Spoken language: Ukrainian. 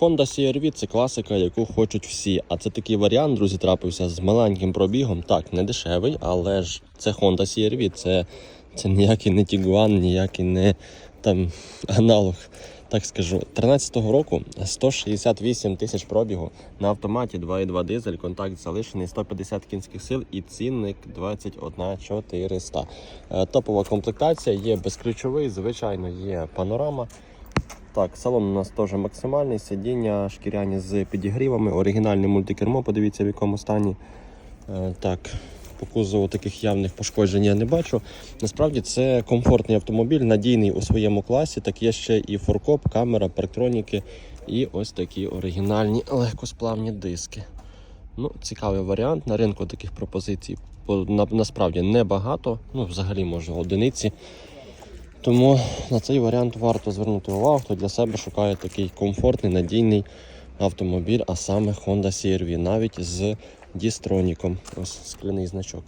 Honda CR-V – це класика, яку хочуть всі. А це такий варіант, друзі, трапився з маленьким пробігом. Так, не дешевий, але ж це Honda CR-V, це, це ніякий не Tiguan, ніякий не там аналог. Так скажу, 13-го року 168 тисяч пробігу на автоматі 2.2 дизель, контакт залишений 150 кінських сил і цінник 21 400. Е, Топова комплектація є безключовий, звичайно, є панорама. Так, салон у нас теж максимальний, сидіння шкіряні з підігрівами, оригінальне мультикермо, подивіться в якому стані. Е, Так, по кузову таких явних пошкоджень я не бачу. Насправді це комфортний автомобіль, надійний у своєму класі. Так є ще і форкоп, камера, парктроніки і ось такі оригінальні легкосплавні диски. Ну, цікавий варіант. На ринку таких пропозицій насправді небагато, ну взагалі може одиниці. Тому на цей варіант варто звернути увагу, хто для себе шукає такий комфортний, надійний автомобіль, а саме Honda CR-V, навіть з дістроніком. Ось скляний значок.